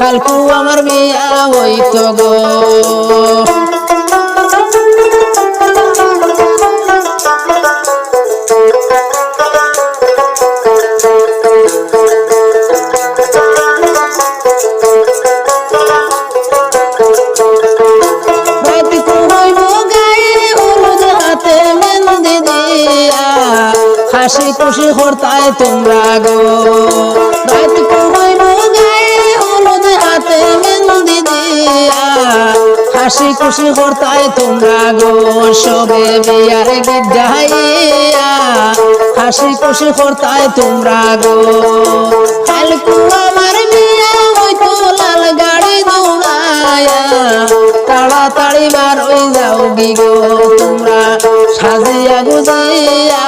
কালকো আমার বিয়া হইতো গো। হাসি খুশি হরতায় তোমরা গো। রাত মেহেন্দি দিয়া হাসি খুশি হরতায় তোমরা গো সবে বিয়ার গীত গাইয়া হাসি খুশি হরতায় তোমরা গো। কালকু আমার বিয়া হইতো লাল গাড়ি দৌড়ায়া। তাড়াতাড়ি বার হই যাও গি গো তোমরা, সাজিয়া গুজিয়া।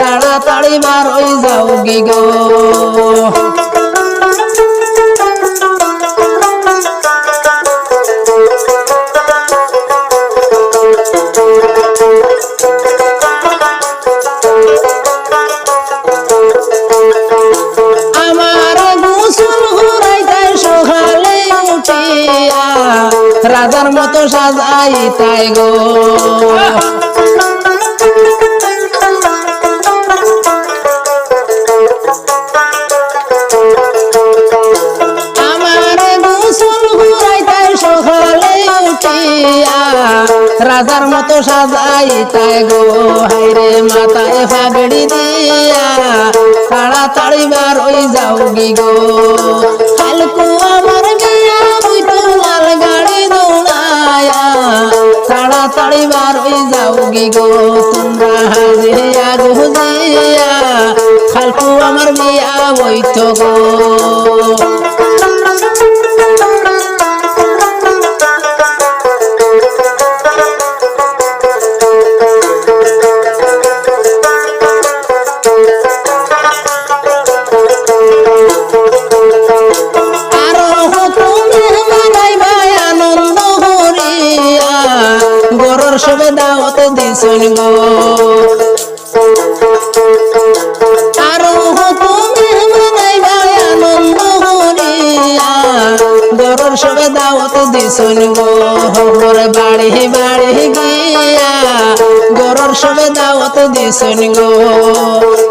তাড়াতাড়ি বার হই যাও গি গো। রাজার মতো গো। ঘুরাইতাই সকালে উঠিয়া রাজার মতো সাজাইতাই গো। হাইরে মাথায় ফাগড়ি দিয়া তাড়াতাড়ি বার হই যাও গি গো। হাজিয়া গুজিয়া কালকু আমার বিয়া বইতো গো হবর বাড়ি বাড়ি গিয়া গরর সবে দাওয়াত দিছন গো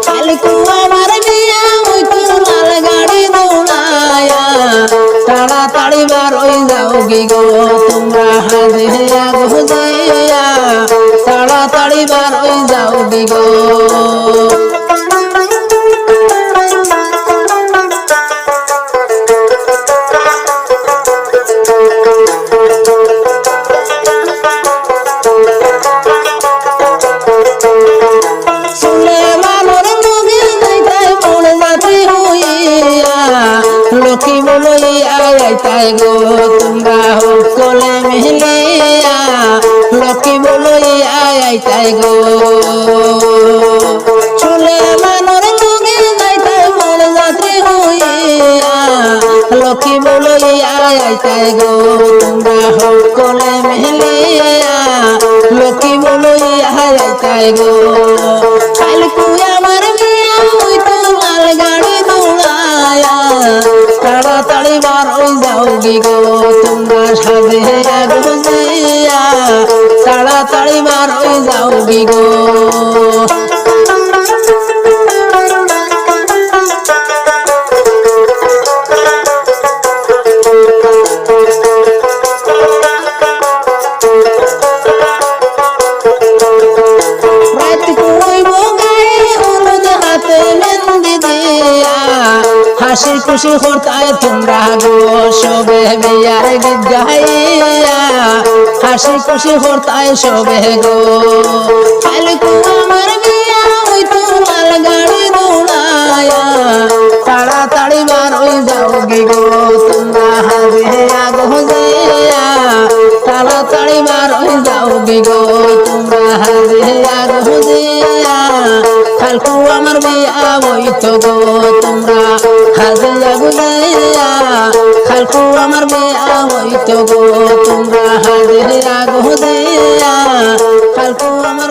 কালকু আমার বিয়া হইতো লাল গাড়ি দৌড়ায়া তাড়াতাড়ি বার হই যাও গি গো। তোমরা হাজিয়া গুজিয়া তাড়াতাড়ি বার হই যাও গি গো। লক্ষ্মী বলইয়া যাইতাই গো, তোমরা সকলে মিলিয়া লক্ষ্মী বলইয়া যাইতাই গো। সুলেমানোর নবী যাইতাই মন জাতি হইয়া, লক্ষ্মী বলইয়া যাইতাই গো, তোমরা সকলে মিলিয়া লক্ষ্মী বলইয়া যাইতাই গো। তাড়াতাড়ি হই যাও গি তোমরা সাজিয়া গুজিয়া তাড়াতাড়ি বার হই যাও গি। খুশি হতায় তোমরা গো সবে মেয়ার গীত গাইয়া হাসি খুশি হতায় সবে গো? ফালকু আমার মিয়া ওই তোমার গাড়ি দৌড়ায়া তাড়াতাড়ি বারোই যাও গে গো, তোমরা হাজে আগো জিয়া তাড়াতাড়ি বারোই যাও গে গো, তোমরা গল্প আমার বিয়া বইত গো তোমরা। হাজিয়া বুঝাইয়া খালকু আমার বিয়া বইত গো তোমরা। হাজিয়া গো দিয়া খালকু আমার